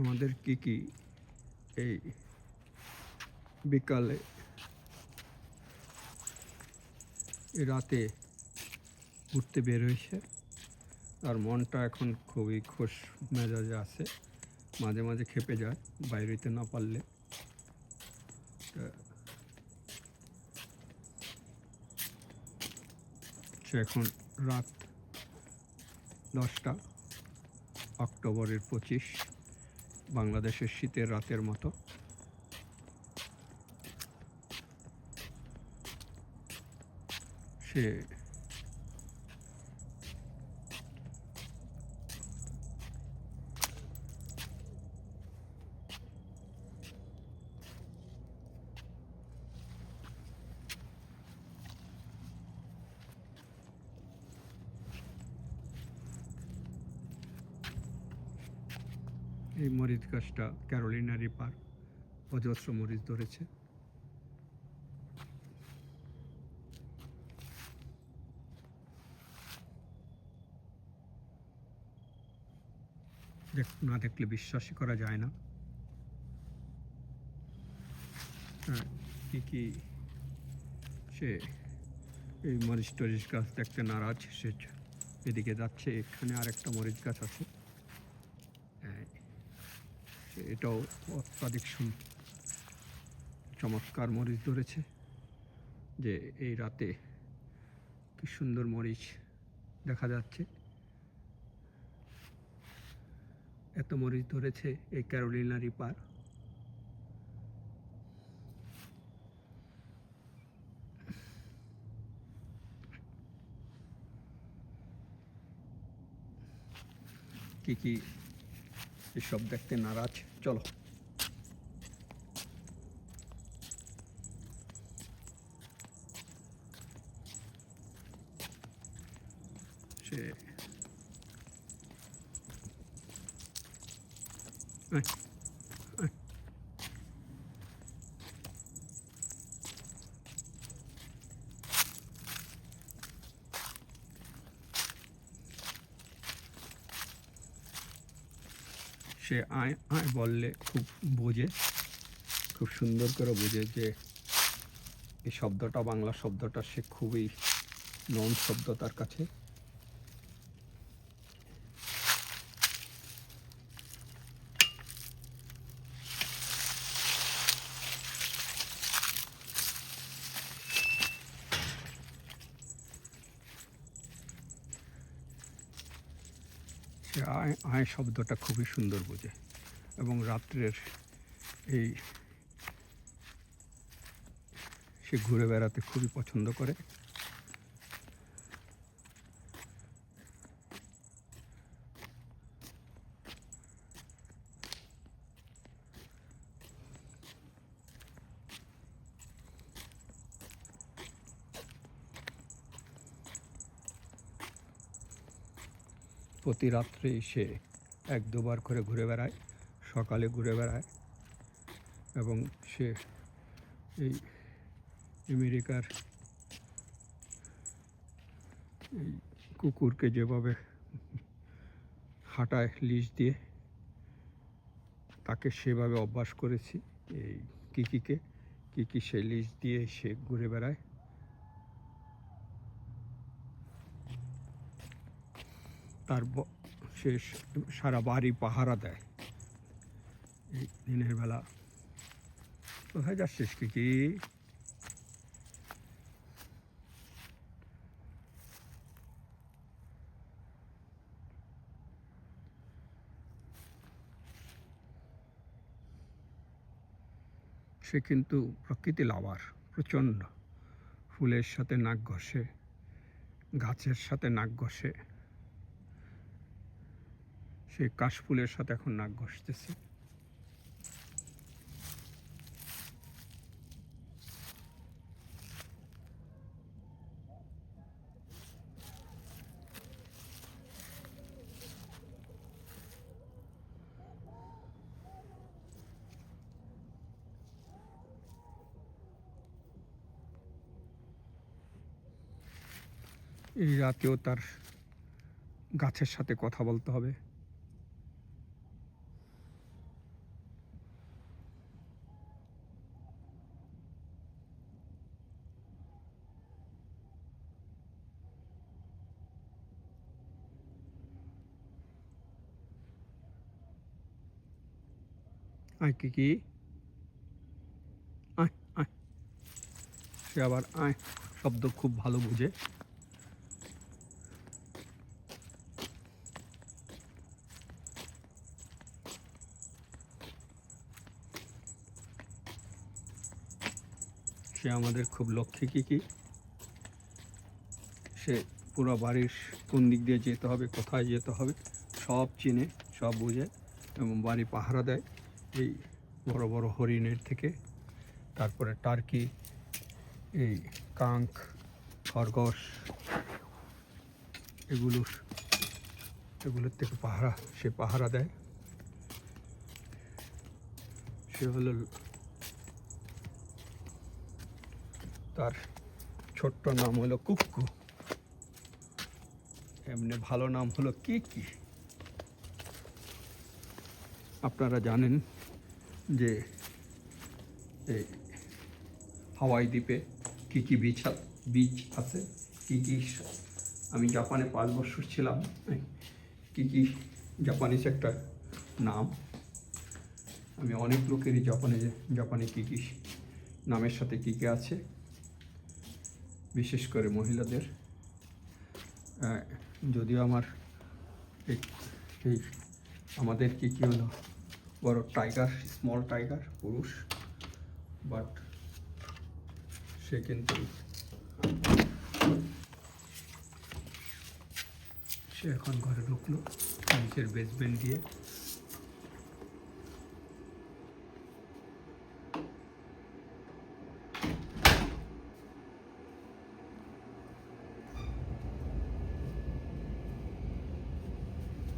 আমাদের কি কি এই বিকালে রাতে ঘুরতে বের হয়েছে আর মনটা এখন খুবই খুশ মেজাজে আছে। মাঝে মাঝে খেপে যায় বাইরে হইতে না পারলে। এখন রাত দশটা, অক্টোবরের পঁচিশ। বাংলাদেশের শীতের রাতের মতো। সে এই মরিচ গাছটা ক্যারোলিনা রিপার অজস্র মরিচ ধরেছে। না দেখলে বিশ্বাসই করা যায় না। হ্যাঁ কি কি সে এই মরিচ টরিচ গাছ দেখতে নারাজ, সে এদিকে যাচ্ছে, এখানে আরেকটা মরিচ গাছ আছে। এটাও অত্যাধিক চমৎকার মরিচ ধরেছে যে এই রাতে কি সুন্দর মরিচ দেখা যাচ্ছে। এত মরিচ ধরেছে এই ক্যারোলিনা রিপার। কি কি এসব দেখতে নারাজ। চলো। সে আয়, আয়। সে আয় আয় বললে খুব বোঝে, খুব সুন্দর করে বোঝে যে এই শব্দটা, বাংলা শব্দটা সে খুবই নন শব্দ তার কাছে। সে আয় আয় শব্দটা খুবই সুন্দর বোঝে এবং রাত্রের এই সে ঘুরে বেড়াতে খুবই পছন্দ করে। প্রতি রাত্রেই সে এক দুবার করে ঘুরে বেড়ায়, সকালে ঘুরে বেড়ায় এবং সে এই আমেরিকার এই কুকুরকে যেভাবে হাঁটায়, লিজ দিয়ে তাকে সেভাবে অভ্যাস করেছি। এই কিকিকে, কিকি সে লিজ দিয়ে সে ঘুরে বেড়ায়। তার সে সারা বাড়ি পাহারা দেয়। এই দিনের বেলা। কোথায় যাচ্ছিস কি কি? সে কিন্তু প্রকৃতি লাভার, প্রচণ্ড। ফুলের সাথে নাক ঘষে, গাছের সাথে নাক ঘষে। সে কাশফুলের সাথে এখন নাক ঘষতেছে। এই রাতেও তার গাছের সাথে কথা বলতে হবে। আয়, কি কি? সে আবার আয়, শব্দ খুব ভালো বুঝে। সে আমাদের খুব লক্ষ্যে কি কি? সে পুরো বাড়ির কোন দিক দিয়ে যেতে হবে, কোথায় যেতে হবে, সব চিনে, সব বুঝে এবং বাড়ি পাহারা দেয়। এই বড় বড় হরিণের থেকে। তারপরে টার্কি, এই কাঙ্ক, খরগোশ, এগুলো, এগুলোর থেকে পাহারা, সে পাহারা দেয়। সে হলো তার ছোট্ট নাম হলো কুক্কু এমনি ভালো নাম হলো কি কি আপনারা জানেন যে এই হাওয়াই দ্বীপে কী কী বিচ আ- বিচ আছে? কী কী আমি জাপানে পাঁচ বছর ছিলাম। কী কী জাপানিজ একটা নাম? আমি অনেক লোকেরই জাপানে জাপানে কী কী নামের সাথে কী কী আছে। বিশেষ করে মহিলাদের। যদিও আমার এই, আমাদের কী কী হলো? বড় টাইগার স্মল টাইগার পুরুষ বাট সে কিন্তু সে এখন ঘরে ঢুকলো, নিচের বেসমেন্ট দিয়ে।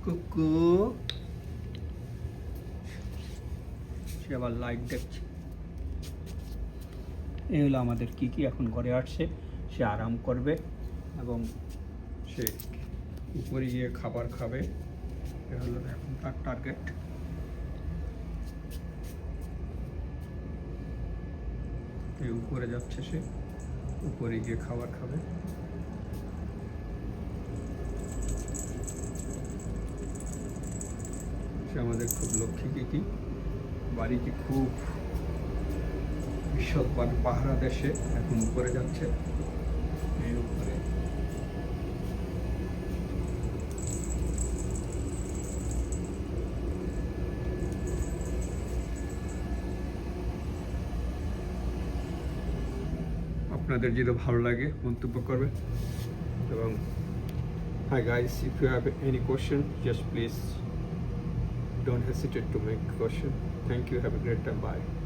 কুকু সে আবার লাইট দেখছে। এই হলো আমাদের কি কি এখন ঘরে আসছে। সে আরাম করবে এবং সে উপরে গিয়ে খাবার খাবে। এ হলো এখন তার টার্গেট এই উপরে যাচ্ছে সে, উপরে গিয়ে খাবার খাবে। সে আমাদের খুব লক্ষ্মী কি? বাড়িটি খুব বিশদ মানে পাহারা দেশে এখন উপরে যাচ্ছে। এই উপরে। আপনাদের যদি ভালো লাগে, মন্তব্য করবে এবং hi guys if you have any question just please don't hesitate to make question Thank you. Have a great time. Bye.